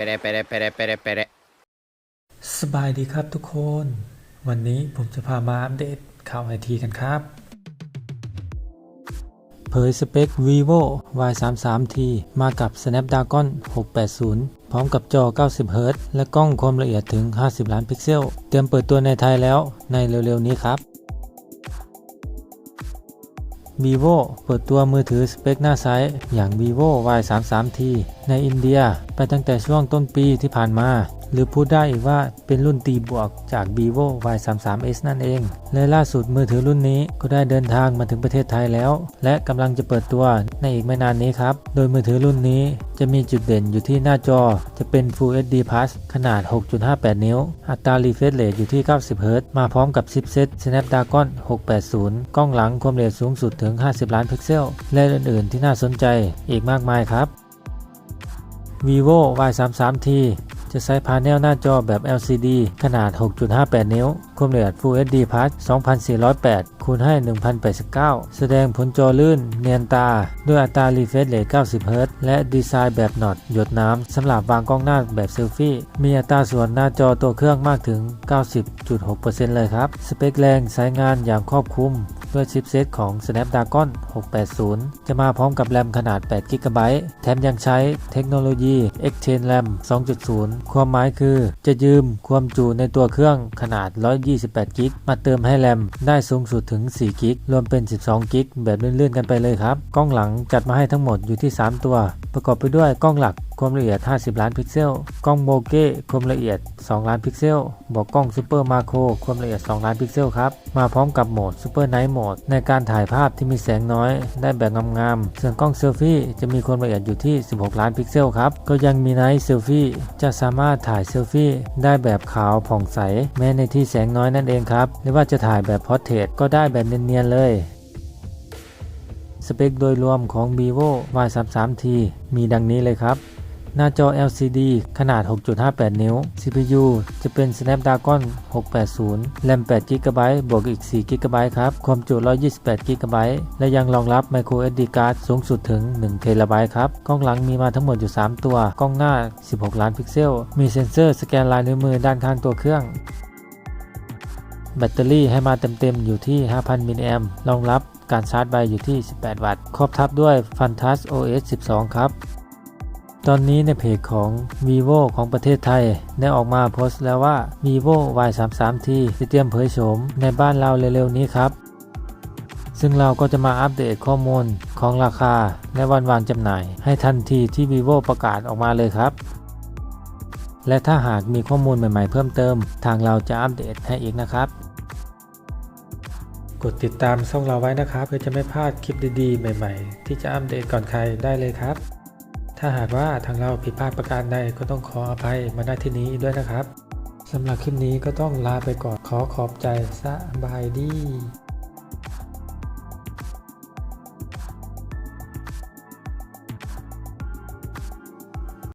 Pere, pere, pere, pere, pere. สบายดีครับทุกคน วันนี้ผมจะพามาอัปเดตข่าวไอทีกันครับ เผยสเปค vivo y 3 3 t มากับ snapdragon 680 พร้อมกับจอ 90 Hz และกล้องความละเอียดถึง 50 ล้านพิกเซล เตรียมเปิดตัวในไทยแล้วในเร็วๆนี้ครับ vivo เปิดตัวมือถือสเปคหน้าไซส์อย่าง vivo y 3 3 t ในอินเดียไปตั้งแต่ช่วงต้นปีที่ผ่านมา หรือพูดได้อีกว่าเป็นรุ่นตีบวกจาก vivo y 3 3 s นั่นเอง และล่าสุดมือถือรุ่นนี้ก็ได้เดินทางมาถึงประเทศไทยแล้ว และกำลังจะเปิดตัวในอีกไม่นานนี้ครับ โดยมือถือรุ่นนี้จะมีจุดเด่นอยู่ที่หน้าจอ จะเป็น Full HD Plus ขนาด 6.58 นิ้ว อัตรา refresh rate อยู่ที่ 90 Hz มาพร้อมกับชิปเซ็ต Snapdragon 680 กล้องหลังความละเอียดสูงสุดถึง 50 ล้านพิกเซล และอื่นๆที่น่าสนใจอีกมากมายครับ vivo y 3 3 t จะใช้พาเนลหน้าจอแบบ LCD ขนาด 6.58 นิ้ว ความละเอียด Full HD Plus 2408 คูณให้ 1089 แสดงผลจอลื่น เนียนตา ด้วยอัตรา refresh rate 90 Hz และดีไซน์แบบหนอดหยดน้ำ สำหรับวางกล้องหน้าแบบเซลฟี่ มีอัตราส่วนหน้าจอตัวเครื่องมากถึง 90.6%เลยครับ สเปคแรงใช้งานอย่างครอบคลุม ด้วยชิปเซตของ Snapdragon 680 จะมาพร้อมกับแรมขนาด 8 GB แถมยังใช้เทคโนโลยี Extend RAM 2.0 ความหมายคือ จะยืมความจุในตัวเครื่องขนาด 128 GB มาเติมให้แรมได้สูงสุดถึง 4 GB รวมเป็น 12 GB แบบเลื่อนๆกันไปเลยครับ กล้องหลังจัดมาให้ทั้งหมดอยู่ที่ 3 ตัว ประกอบไปด้วยกล้องหลัก ความละเอียด 50 ล้านพิกเซล กล้องโบเก้ความละเอียด 2 ล้านพิกเซล บวกกล้องซูเปอร์มาโครความละเอียด 2 ล้านพิกเซลครับ มาพร้อมกับโหมดซูเปอร์ไนท์โหมดในการถ่ายภาพที่มีแสงน้อย ได้แบบงามๆ ส่วนกล้องเซลฟี่จะมีความละเอียดอยู่ที่ 16 ล้านพิกเซลครับ ก็ยังมีไนท์เซลฟี่จะสามารถถ่ายเซลฟี่ได้แบบขาวผ่องใส แม้ในที่แสงน้อยนั่นเองครับ หรือว่าจะถ่ายแบบพอร์เทรตก็ได้แบบเนียนๆเลยสเปคโดยรวมของ vivo y 3 3 t มีดังนี้เลยครับ หน้าจอ LCD ขนาด 6.58 นิ้ว CPU จะเป็น Snapdragon 680 RAM 8 GB บวกอีก4 GB ครับ ความจุ 128 GB และยังรองรับ Micro SD card สูงสุดถึง1 TB ครับ กล้องหลังมีมาทั้งหมดอยู่ 3 ตัว กล้องหน้า 16 ล้านพิกเซล มีเซ็นเซอร์สแกนลายนิ้วมือด้านข้างตัวเครื่องแบตเตอรี่ให้มาเต็มๆ อยู่ที่ 5,000 มิลลิแอมรองรับการชาร์จไวอยู่ที่ 18 วัตต์ ครอบทับด้วย Fantas OS 12 ครับ ตอนนี้ในเพจของ vivo ของประเทศไทย ได้ออกมาโพสต์แล้วว่า vivo y 3 3 t จะเตรียมเผยโฉมในบ้านเราเร็วๆนี้ครับ ซึ่งเราก็จะมาอัปเดตข้อมูลของราคาและวันวางจำหน่าย ให้ทันทีที่ vivo ประกาศออกมาเลยครับ และถ้าหากมีข้อมูลใหม่ๆเพิ่มเติม ทางเราจะอัปเดตให้อีกนะครับ กดติดตามช่องเราไว้นะครับ เพื่อจะไม่พลาดคลิปดีๆ ใหม่ ๆ ที่จะอัปเดตก่อนใครได้เลยครับ ถ้าหากว่าทางเราผิดพลาดประการใดก็ต้องขออภัยมาณที่นี้ด้วยนะครับสำหรับคลิปนี้ก็ต้องลาไปก่อนขอขอบใจสบายดี